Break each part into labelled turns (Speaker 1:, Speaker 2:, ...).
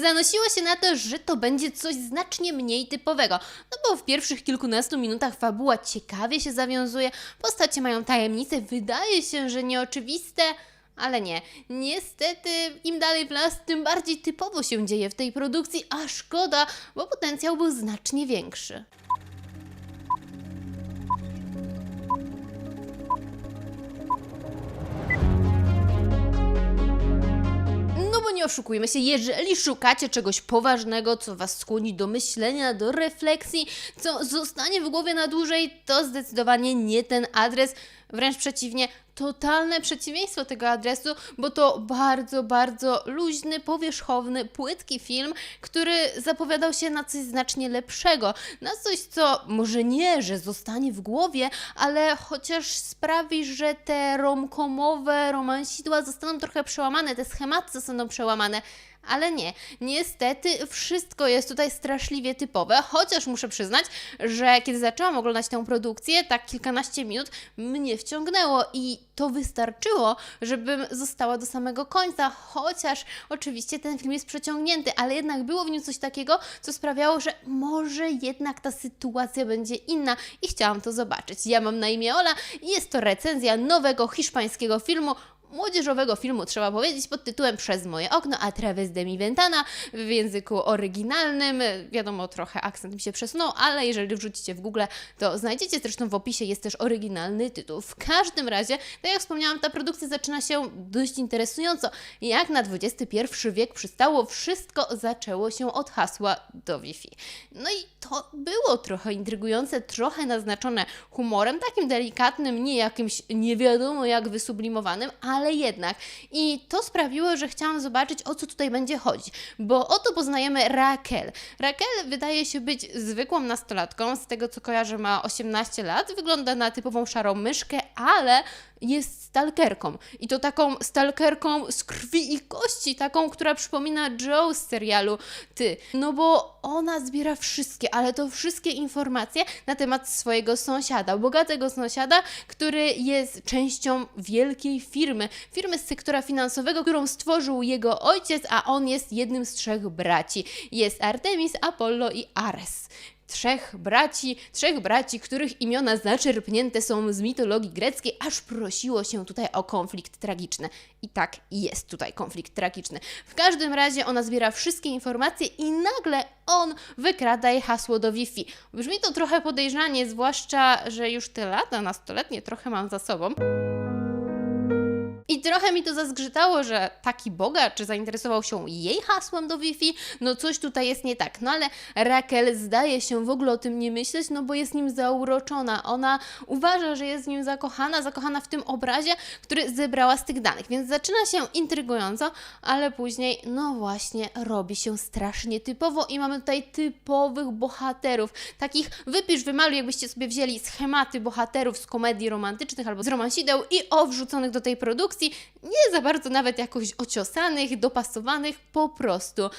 Speaker 1: Zanosiło się na to, że to będzie coś znacznie mniej typowego, no bo w pierwszych kilkunastu minutach fabuła ciekawie się zawiązuje, postacie mają tajemnice, wydaje się, że nieoczywiste, ale nie. Niestety, im dalej w las, tym bardziej typowo się dzieje w tej produkcji, a szkoda, bo potencjał był znacznie większy. Oszukujmy się, jeżeli szukacie czegoś poważnego, co was skłoni do myślenia, do refleksji, co zostanie w głowie na dłużej, to zdecydowanie nie ten adres. Wręcz przeciwnie, totalne przeciwieństwo tego adresu, bo to bardzo, bardzo luźny, powierzchowny, płytki film, który zapowiadał się na coś znacznie lepszego. Na coś, co może nie, że zostanie w głowie, ale chociaż sprawi, że te romkomowe romansidła zostaną trochę przełamane, te schematy zostaną przełamane. Ale nie, niestety wszystko jest tutaj straszliwie typowe, chociaż muszę przyznać, że kiedy zaczęłam oglądać tę produkcję, tak kilkanaście minut mnie wciągnęło i to wystarczyło, żebym została do samego końca, chociaż oczywiście ten film jest przeciągnięty, ale jednak było w nim coś takiego, co sprawiało, że może jednak ta sytuacja będzie inna i chciałam to zobaczyć. Ja mam na imię Ola i jest to recenzja nowego hiszpańskiego filmu młodzieżowego filmu, trzeba powiedzieć, pod tytułem Przez moje okno, a través de mi ventana w języku oryginalnym. Wiadomo, trochę akcent mi się przesunął, ale jeżeli wrzucicie w Google, to znajdziecie. Zresztą w opisie jest też oryginalny tytuł. W każdym razie, tak jak wspomniałam, ta produkcja zaczyna się dość interesująco. Jak na XXI wiek przystało, wszystko zaczęło się od hasła do Wi-Fi. No i to było trochę intrygujące, trochę naznaczone humorem, takim delikatnym, nie jakimś nie wiadomo jak wysublimowanym, ale jednak. I to sprawiło, że chciałam zobaczyć, o co tutaj będzie chodzić, bo oto poznajemy Raquel. Raquel wydaje się być zwykłą nastolatką, z tego co kojarzę ma 18 lat, wygląda na typową szarą myszkę, ale jest stalkerką. I to taką stalkerką z krwi i kości, taką, która przypomina Joe z serialu Ty. No bo ona zbiera wszystkie, ale to wszystkie informacje na temat swojego sąsiada, bogatego sąsiada, który jest częścią wielkiej firmy, firmy z sektora finansowego, którą stworzył jego ojciec, a on jest jednym z trzech braci. Jest Artemis, Apollo i Ares trzech braci, trzech braci, których imiona zaczerpnięte są z mitologii greckiej, aż prosiło się tutaj o konflikt tragiczny. I tak jest tutaj konflikt tragiczny. W każdym razie ona zbiera wszystkie informacje i nagle on wykrada jej hasło do Wi-Fi. Brzmi to trochę podejrzanie, zwłaszcza, że już te lata nastoletnie trochę mam za sobą. I trochę mi to zazgrzytało, że taki bogacz zainteresował się jej hasłem do Wi-Fi, no coś tutaj jest nie tak. No ale Raquel zdaje się w ogóle o tym nie myśleć, no bo jest nim zauroczona. Ona uważa, że jest w nim zakochana, zakochana w tym obrazie, który zebrała z tych danych. Więc zaczyna się intrygująco, ale później, no właśnie, robi się strasznie typowo i mamy tutaj typowych bohaterów. Takich wypisz, wymaluj, jakbyście sobie wzięli schematy bohaterów z komedii romantycznych albo z romansideł i o wrzuconych do tej produkcji nie za bardzo nawet jakoś ociosanych, dopasowanych, po prostu.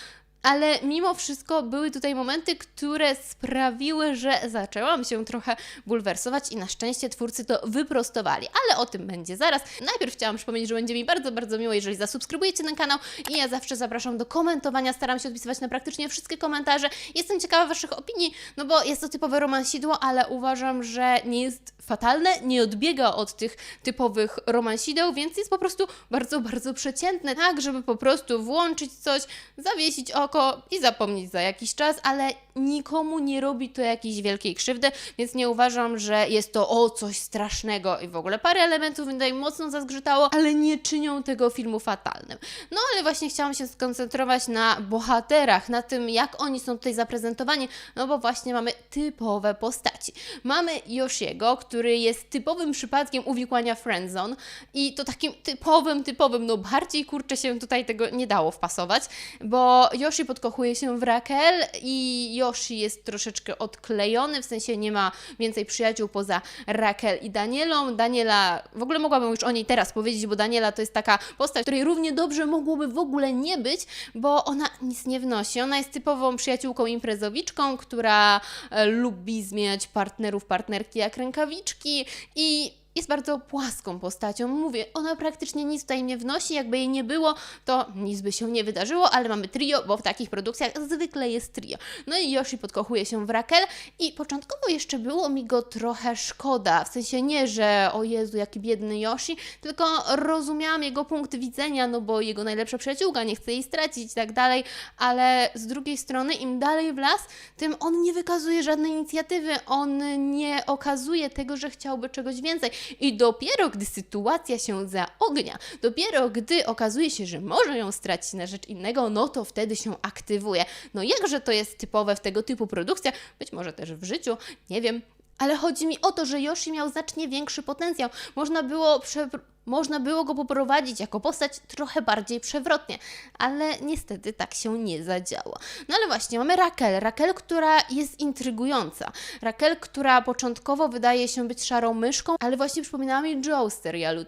Speaker 1: Ale mimo wszystko były tutaj momenty, które sprawiły, że zaczęłam się trochę bulwersować i na szczęście twórcy to wyprostowali. Ale o tym będzie zaraz. Najpierw chciałam przypomnieć, że będzie mi bardzo, bardzo miło, jeżeli zasubskrybujecie ten kanał i ja zawsze zapraszam do komentowania. Staram się odpisywać na praktycznie wszystkie komentarze. Jestem ciekawa Waszych opinii, no bo jest to typowe romansidło, ale uważam, że nie jest fatalne, nie odbiega od tych typowych romansideł, więc jest po prostu bardzo, bardzo przeciętne, tak, żeby po prostu włączyć coś, zawiesić oko i zapomnieć za jakiś czas, ale nikomu nie robi to jakiejś wielkiej krzywdy, więc nie uważam, że jest to o coś strasznego i w ogóle parę elementów tutaj mocno zazgrzytało, ale nie czynią tego filmu fatalnym. No ale właśnie chciałam się skoncentrować na bohaterach, na tym jak oni są tutaj zaprezentowani, no bo właśnie mamy typowe postaci. Mamy Yoshiego, który jest typowym przypadkiem uwikłania friendzone i to takim typowym, typowym, no bardziej kurczę się tutaj tego nie dało wpasować, bo Yoshi podkochuje się w Raquel i Yoshi jest troszeczkę odklejony, w sensie nie ma więcej przyjaciół poza Raquel i Danielą. Daniela, w ogóle mogłabym już o niej teraz powiedzieć, bo Daniela to jest taka postać, której równie dobrze mogłoby w ogóle nie być, bo ona nic nie wnosi. Ona jest typową przyjaciółką imprezowiczką, która e, lubi zmieniać partnerów, partnerki jak rękawiczki i jest bardzo płaską postacią. Mówię, ona praktycznie nic tutaj nie wnosi, jakby jej nie było, to nic by się nie wydarzyło, ale mamy trio, bo w takich produkcjach zwykle jest trio. No i Yoshi podkochuje się w Raquel i początkowo jeszcze było mi go trochę szkoda, w sensie nie, że o Jezu, jaki biedny Yoshi, tylko rozumiałam jego punkt widzenia, no bo jego najlepsza przyjaciółka nie chce jej stracić i tak dalej, ale z drugiej strony im dalej w las, tym on nie wykazuje żadnej inicjatywy, on nie okazuje tego, że chciałby czegoś więcej i dopiero gdy sytuacja się zaognia, dopiero gdy okazuje się, że może ją stracić na rzecz innego, no to wtedy się aktywuje. No jakże to jest typowe w tego typu produkcjach, być może też w życiu, nie wiem, ale chodzi mi o to, że Yoshi miał znacznie większy potencjał. Można było, prze... Można było go poprowadzić jako postać trochę bardziej przewrotnie, ale niestety tak się nie zadziało. No ale właśnie, mamy Raquel. Raquel, która jest intrygująca. Raquel, która początkowo wydaje się być szarą myszką, ale właśnie przypominała mi Joe z serialu.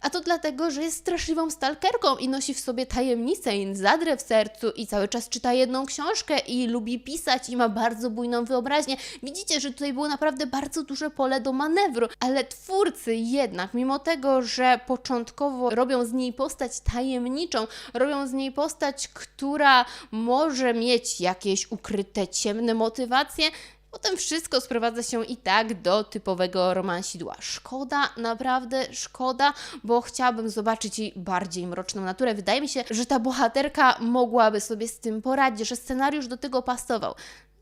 Speaker 1: A to dlatego, że jest straszliwą stalkerką i nosi w sobie tajemnicę i zadrę w sercu i cały czas czyta jedną książkę i lubi pisać i ma bardzo bujną wyobraźnię. Widzicie, że tutaj było naprawdę bardzo duże pole do manewru, ale twórcy jednak, mimo tego, że początkowo robią z niej postać tajemniczą, robią z niej postać, która może mieć jakieś ukryte ciemne motywacje, Potem wszystko sprowadza się i tak do typowego romansidła. Szkoda, naprawdę szkoda, bo chciałabym zobaczyć jej bardziej mroczną naturę. Wydaje mi się, że ta bohaterka mogłaby sobie z tym poradzić, że scenariusz do tego pasował.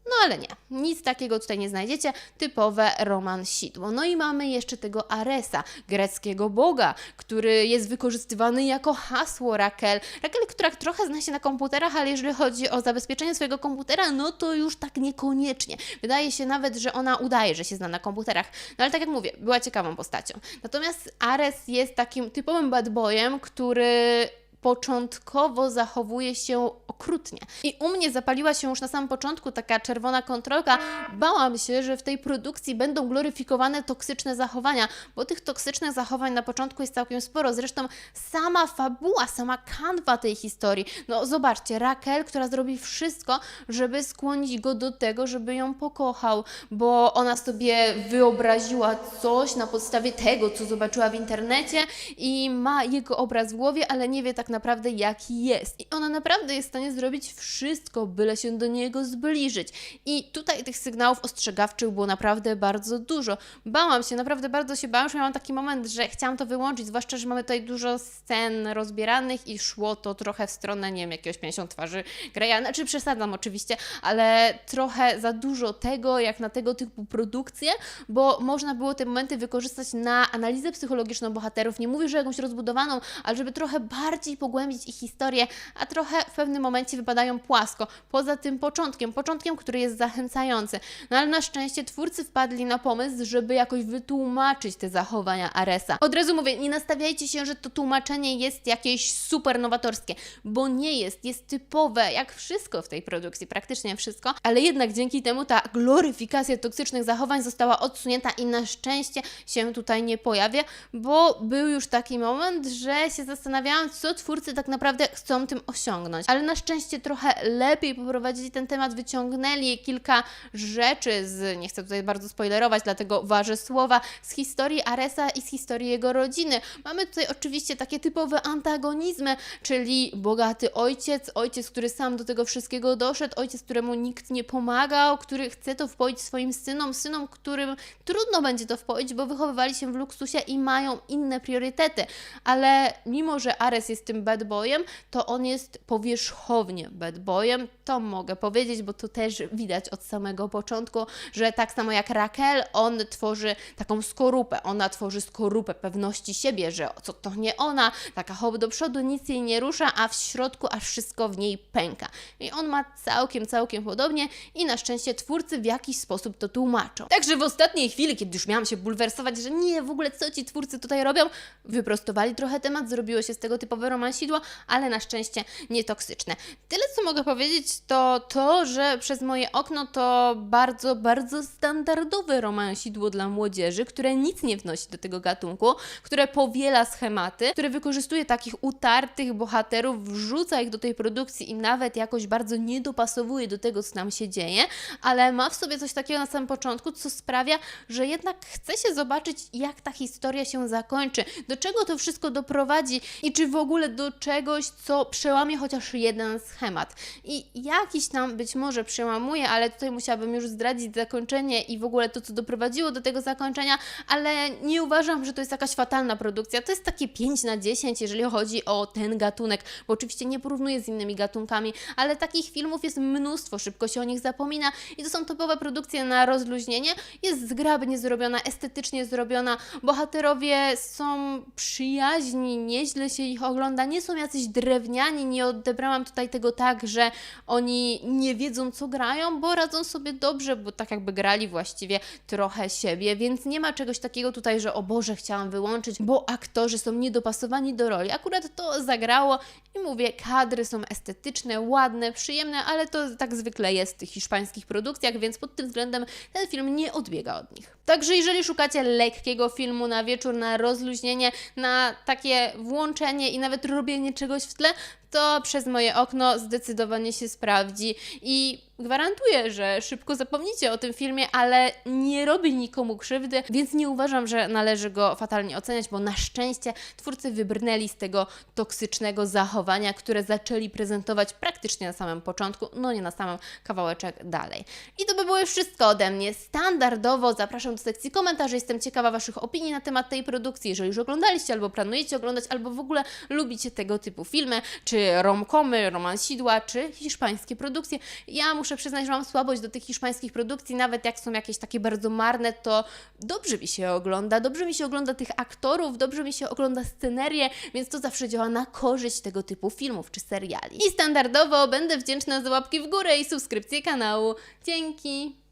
Speaker 1: No ale nie, nic takiego tutaj nie znajdziecie, typowe romansidło. No i mamy jeszcze tego Aresa, greckiego boga, który jest wykorzystywany jako hasło Raquel. Raquel, która trochę zna się na komputerach, ale jeżeli chodzi o zabezpieczenie swojego komputera, no to już tak niekoniecznie. Wydaje się nawet, że ona udaje, że się zna na komputerach. No ale tak jak mówię, była ciekawą postacią. Natomiast Ares jest takim typowym bad boyem, który początkowo zachowuje się okrutnie. I u mnie zapaliła się już na samym początku taka czerwona kontrolka. Bałam się, że w tej produkcji będą gloryfikowane toksyczne zachowania, bo tych toksycznych zachowań na początku jest całkiem sporo. Zresztą sama fabuła, sama kanwa tej historii. No zobaczcie, Raquel, która zrobi wszystko, żeby skłonić go do tego, żeby ją pokochał, bo ona sobie wyobraziła coś na podstawie tego, co zobaczyła w internecie i ma jego obraz w głowie, ale nie wie tak naprawdę jaki jest. I ona naprawdę jest w stanie zrobić wszystko, byle się do niego zbliżyć. I tutaj tych sygnałów ostrzegawczych było naprawdę bardzo dużo. Bałam się, naprawdę bardzo się bałam, że miałam taki moment, że chciałam to wyłączyć, zwłaszcza, że mamy tutaj dużo scen rozbieranych i szło to trochę w stronę, nie wiem, jakiegoś 50 twarzy Greya, znaczy przesadzam oczywiście, ale trochę za dużo tego, jak na tego typu produkcje, bo można było te momenty wykorzystać na analizę psychologiczną bohaterów. Nie mówię, że jakąś rozbudowaną, ale żeby trochę bardziej pogłębić ich historię, a trochę w pewnym momencie wypadają płasko. Poza tym początkiem, początkiem, który jest zachęcający. No ale na szczęście twórcy wpadli na pomysł, żeby jakoś wytłumaczyć te zachowania Aresa. Od razu mówię, nie nastawiajcie się, że to tłumaczenie jest jakieś super nowatorskie, bo nie jest. Jest typowe, jak wszystko w tej produkcji, praktycznie wszystko, ale jednak dzięki temu ta gloryfikacja toksycznych zachowań została odsunięta i na szczęście się tutaj nie pojawia, bo był już taki moment, że się zastanawiałam, co twórcy tak naprawdę chcą tym osiągnąć. Ale na szczęście trochę lepiej poprowadzili ten temat, wyciągnęli kilka rzeczy z, nie chcę tutaj bardzo spoilerować, dlatego ważę słowa, z historii Aresa i z historii jego rodziny. Mamy tutaj oczywiście takie typowe antagonizmy, czyli bogaty ojciec, ojciec, który sam do tego wszystkiego doszedł, ojciec, któremu nikt nie pomagał, który chce to wpoić swoim synom, synom, którym trudno będzie to wpoić, bo wychowywali się w luksusie i mają inne priorytety. Ale mimo, że Ares jest tym bad boyem, to on jest powierzchownie bad boyem. To mogę powiedzieć, bo to też widać od samego początku, że tak samo jak Raquel, on tworzy taką skorupę. Ona tworzy skorupę pewności siebie, że co to nie ona, taka hop do przodu, nic jej nie rusza, a w środku aż wszystko w niej pęka. I on ma całkiem, całkiem podobnie i na szczęście twórcy w jakiś sposób to tłumaczą. Także w ostatniej chwili, kiedy już miałam się bulwersować, że nie, w ogóle co ci twórcy tutaj robią, wyprostowali trochę temat, zrobiło się z tego typowe romans romansidło, ale na szczęście nietoksyczne. Tyle, co mogę powiedzieć, to to, że przez moje okno to bardzo, bardzo standardowe romansidło dla młodzieży, które nic nie wnosi do tego gatunku, które powiela schematy, które wykorzystuje takich utartych bohaterów, wrzuca ich do tej produkcji i nawet jakoś bardzo nie dopasowuje do tego, co tam się dzieje, ale ma w sobie coś takiego na samym początku, co sprawia, że jednak chce się zobaczyć, jak ta historia się zakończy, do czego to wszystko doprowadzi i czy w ogóle do czegoś, co przełamie chociaż jeden schemat. I jakiś tam być może przełamuje, ale tutaj musiałabym już zdradzić zakończenie i w ogóle to, co doprowadziło do tego zakończenia, ale nie uważam, że to jest jakaś fatalna produkcja. To jest takie 5 na 10, jeżeli chodzi o ten gatunek, bo oczywiście nie porównuję z innymi gatunkami, ale takich filmów jest mnóstwo, szybko się o nich zapomina i to są topowe produkcje na rozluźnienie. Jest zgrabnie zrobiona, estetycznie zrobiona, bohaterowie są przyjaźni, nieźle się ich ogląda, nie są jacyś drewniani, nie odebrałam tutaj tego tak, że oni nie wiedzą co grają, bo radzą sobie dobrze, bo tak jakby grali właściwie trochę siebie, więc nie ma czegoś takiego tutaj, że o Boże, chciałam wyłączyć, bo aktorzy są niedopasowani do roli. Akurat to zagrało i mówię, kadry są estetyczne, ładne, przyjemne, ale to tak zwykle jest w tych hiszpańskich produkcjach, więc pod tym względem ten film nie odbiega od nich. Także jeżeli szukacie lekkiego filmu na wieczór, na rozluźnienie, na takie włączenie i nawet robienie czegoś w tle, to przez moje okno zdecydowanie się sprawdzi i gwarantuję, że szybko zapomnicie o tym filmie, ale nie robi nikomu krzywdy, więc nie uważam, że należy go fatalnie oceniać, bo na szczęście twórcy wybrnęli z tego toksycznego zachowania, które zaczęli prezentować praktycznie na samym początku, no nie na samym kawałeczek dalej. I to by było wszystko ode mnie. Standardowo zapraszam do sekcji komentarzy, jestem ciekawa Waszych opinii na temat tej produkcji, jeżeli już oglądaliście, albo planujecie oglądać, albo w ogóle lubicie tego typu filmy, czy romkomy, romansidła, czy hiszpańskie produkcje. Ja muszę przyznać, że mam słabość do tych hiszpańskich produkcji, nawet jak są jakieś takie bardzo marne, to dobrze mi się ogląda, dobrze mi się ogląda tych aktorów, dobrze mi się ogląda scenerię, więc to zawsze działa na korzyść tego typu filmów czy seriali. I standardowo będę wdzięczna za łapki w górę i subskrypcję kanału. Dzięki!